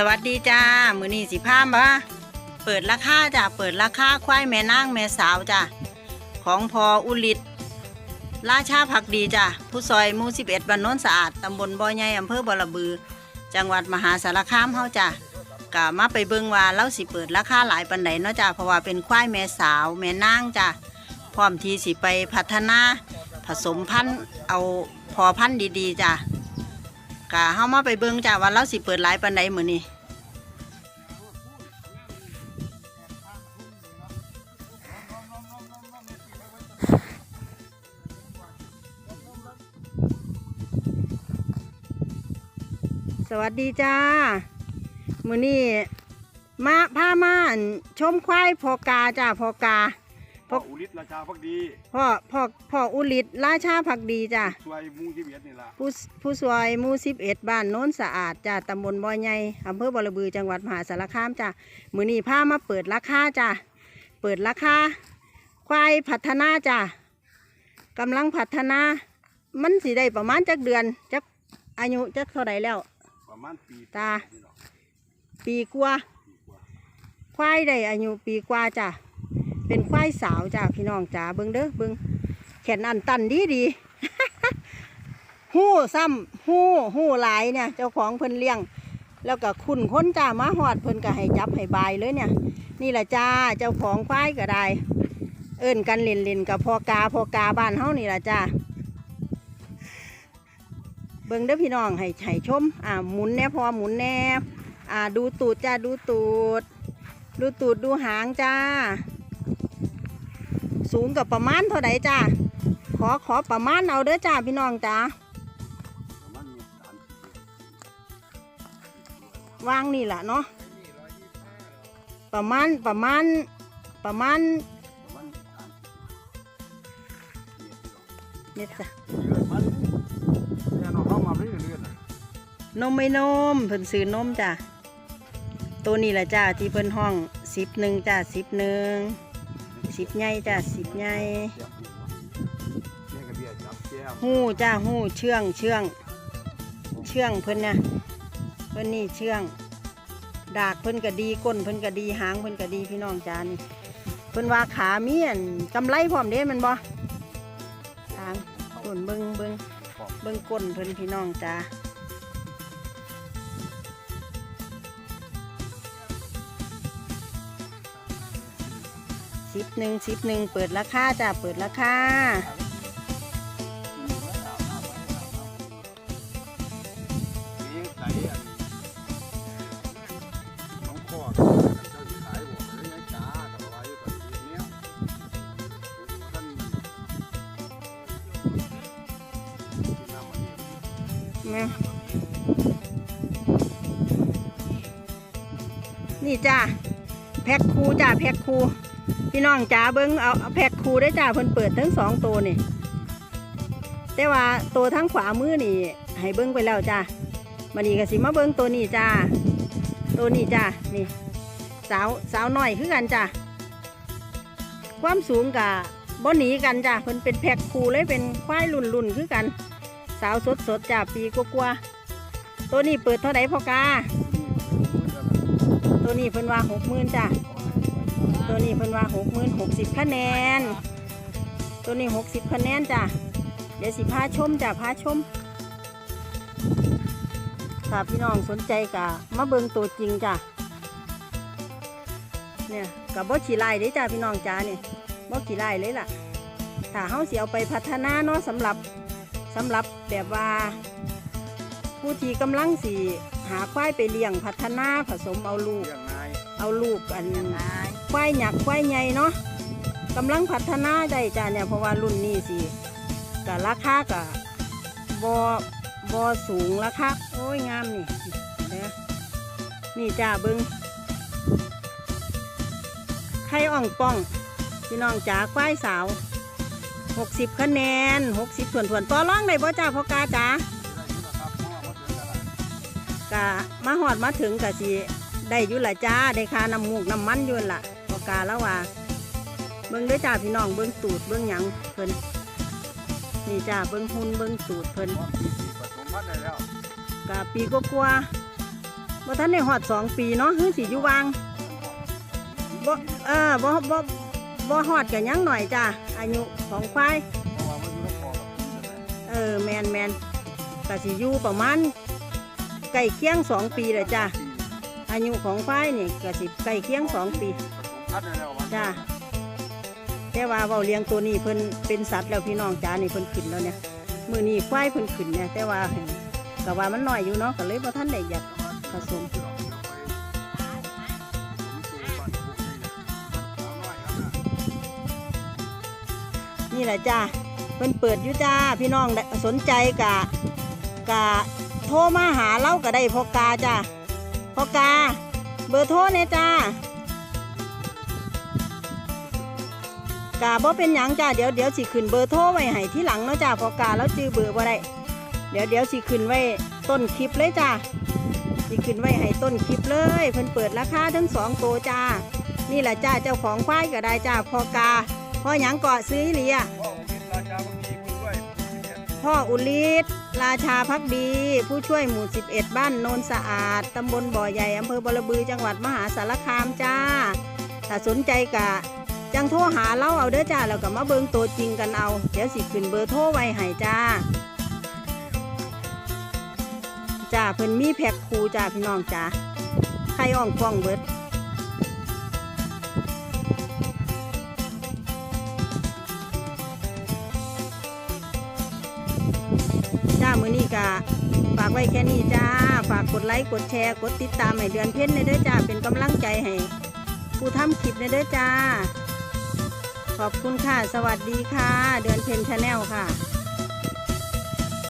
สวัสดีจ้า มือนี้สิพามบ่เปิดราคาจ้ะเปิดราคาควายแม่นางแม่สาวจ้ะของพออุลิตราชาผักดีจ้ะผู้ซอยมู่11บ้านโน้นสะอาดตำบลบ่อใหญ่อำเภอบ่อระบือ จังหวัดมหาสารคามเฮาจ้ะกะมาไปเบิ่งว่าเราสิเปิดราคาหลายปานใดเนาะจ้ะเพราะว่าเป็นควายแม่สาวแม่นางจ้ะพร้อมที่สิไปพัฒนา ผสมพันธุ์เอาพอพันธุ์ดีๆจ้ะ กะเฮามาไปเบิ่งจ้าว่าเราสิเปิดหลายปานใดมื้อนี้สวัสดีจ้า มื้อนี้มาพามานชมควายพอกาจ้าพอกา พ่ออุลิศราชาพักดีพ่อพ่อพ่ออุลิตราชาผักดีจ้าช่วยหมูที่เวียดนี่ล่ะผู้ผู้ซอยหมู่11 บ้านโน้นสะอาดจ้าตำบลบ่อใหญ่อำเภอบ่อระบือจังหวัดมหาสารคามจ้ามื้อนี้พามาเปิดราคาจ้าเปิดราคาควายพัฒนาจ้ากำลังพัฒนา มันสิได้ประมาณจักเดือนจักอายุจักเท่าไหร่แล้ว ประมาณปีตานี่หรอกปีกว่า ปีกว่าควายได้อายุปีกว่าจ้ะ เป็นควายสาวจ้ะพี่น้องจ้าเบิ้งเด้อเบิ้งแขนอันตันดีดีหู้ซ้ำหู้หู้หลายเนี่ย เจ้าของเพิ่นเลี้ยง แล้วก็คุณค้นจ้ามาหอดเพิ่นก็ให้จับให้บายเลยเนี่ย นี่แหละจ้าเจ้าของควายก็ได้ เอิ้นกันเล่นเล่นกับพอกาพอกาบ้านเฮานี่แหละจ้าเบิ่งเด้อพี่น้องให้ให้ชมอ่าหมุนแน่พอหมุนแน่อ่าดูตูดจ้าดูตูด ดูตูดดูหางจ้า สูงกับประมาณเท่าไหร่จ้าขอขอประมาณเอาเด้อจ้าพี่น้องจ้าประมาณนี้สามสิบเอ็ดวางนี่แหละเนาะประมาณประมาณประมาณประมาณสามสิบเอ็ดเนี่ยจ้ะนมไม่นมเพิ่นซื้อนมจ้าตัวนี้แหละจ้าที่เพิ่นห้องสิบหนึ่งจ้าสิบหนึ่ง สิบใหญ่จ้าสิบใหญ่หู้จ้าหู้เชื่องเชื่องเชื่องเพิ่นนะเพิ่นนี่เชื่องดากเพิ่นก็ดีก้นเพิ่นก็ดีหางเพิ่นก็ดีพี่น้องจานเพิ่นว่าขามีอันกำไรพร้อมเด้มันบ่ทางก้นเบิ่งเบิ่งเบิ่งก้นเพิ่นพี่น้องจ้า สิบหนึ่งสิบหนึ่งเปิดราคาจ้าเปิดราคานี่ไก่อันน้องข้อเจ้าสิขายบ่เลยนะจ้าต่ว่าอยู่ตอนนี้เนี่ยท่านกินน้ำมันนี่นะนี่จ้าแพ็คคูจ้าแพ็คคู พี่น้องจ้าเบิ้งเอาแพ็คคูได้จ้าเพิ่นเปิดทั้งสองตัวนี่แต่ว่าตัวทั้งขวามือนี่ ให้เบิ้งไปแล้วจ้ามานี่ก็สิมาเบิ้งตัวนี้จ้าตัวนี้จ้านี่ สาวสาวน้อยคือกันจ้าความสูงกับบ่หนีกันจ้าเพิ่นเป็นแพ็คคูเลยเป็นควายรุ่นรุ่นๆคือกัน สาวสดสดๆจ้าปีกว่าๆตัวนี้เปิดเท่าไหร่พ่อกาตัวนี้เพิ่นว่าหกหมื่นจ้า ตัวนี้เพิ่นว่าหกหมื่นหกสิบคะแนน ตัวนี้หกสิบคะแนนจ้ะ เดี๋ยวสิพาชมจ้ะพาชมถ้าพี่น้องสนใจกะมาเบิงตัวจริงจ้ะ เนี่ยกับบ่ขี่ไล่เด้จ้ะพี่น้องจ้าเนี่ยบ่ขี่ไล่เลยล่ะ ถ้าเฮาเสิเอาไปพัฒนาเนาะสำหรับสำหรับแบบว่า ผู้ที่กำลังสิหาควายไปเลี้ยงพัฒนาผสมเอาลูก เอาลูกอันควายหยักควายใหญ่เนาะกำลังพัฒนาได้จ้าเนี่ยเพราะว่ารุ่นนี้สิกะราคากะบอบอสูงราคาโอ้ยงามนี่เด้อนี่จ้าเบิงไข่อ่องป้องพี่น้องจ๋าควายสาวหกสิบคะแนนหกสิบถวนถวนต่อร่องได้บ่จ้าพ่อกาจ๋ากะมาหอดมาถึงกะสิ ได้อยู่ละจ้าได้ค่าน้ำมูกน้ำมันอยู่ละพอกาแล้วว่าเบิ้งด้วยจ้าพี่น้องเบิ้งตูดเบิ้งหยังเพิ่นนี่จ้าเบิ้งหุ่นเบิ้งตูดเพิ่นผสมพันธุ์ได้แล้วกะปีก็กลัวาบ่ทันได้ฮอดสองปีเนาะคือสิอยู่วางบ่เออบ่บ่บ่ฮอดกันยังหน่อยจ้าอายุของควายเออแมนแมนก็สิอยู่ประมาณใกล้เคียงสองปีเลยจ้า อายุของควายนี่ก็สิใกล้เคียงสองปีผสมพันธุ์ได้แล้ววันจ้าแต่ว่าเบาเลี้ยงตัวนี้เพิ่นเป็นสัตว์แล้วพี่น้องจ้านี่เพิ่นขึ้นแล้วเนี่ยมือนี้ควายเพิ่นขึ้นเนี่ยแต่ว่าก็ว่ามันน้อยอยู่เนาะก็เลยบ่ทันได้อยากผสมนี่แหละจ้าเพิ่นเปิดอยู่จ้าพี่น้องสนใจกะกะโทรมาหาเราก็ได้พอกาจ้า พอกา เบอร์โทรเนี่ยจ้ากาบ่เป็นหยังจ้าเดี๋ยวเดี๋ยวสิขึ้นเบอร์โทรไว้ให้ที่หลังเนาะจ้าพอกาแล้วจื้อเบอร์บ่ได้เดี๋ยวเดี๋ยวสิขึ้นไว้ต้นคลิปเลยจ้าสิขึ้นไว้ให้ต้นคลิปเลยเพิ่นเปิดราคาทั้งสองตัวจ้า นี่แหละจ้าเจ้าของควายก็ได้จ้าพอกาพ่อหยังเกาะซื้อเหลียพ่ออุลิศ ราชาพักดี ผู้ช่วยหมู่ 11 บ้านโนนสะอาด ตำบลบ่อใหญ่ อำเภอบรบือจังหวัดมหาสารคามจ้า ถ้าสนใจกะ จังโทรหาเล่าเอาเด้อจ้า แล้วก็มาเบิงตัวจริงกันเอา เดี๋ยวสิขึ้นเบอร์โทรไว้ให้จ้า จ้าเพิ่นมีแพ็คคูจ้าพี่น้องจ้าไข่อ่องฟองเบิด กะฝากไว้แค่นี้จ้า ฝากกดไลค์ กดแชร์ กดติดตามให้เดือนเพ็ญในเด้อจ้า เป็นกำลังใจให้ผู้ทำคลิปในเด้อจ้า ขอบคุณค่ะ สวัสดีค่ะ เดือนเพ็ญชาแนลค่ะ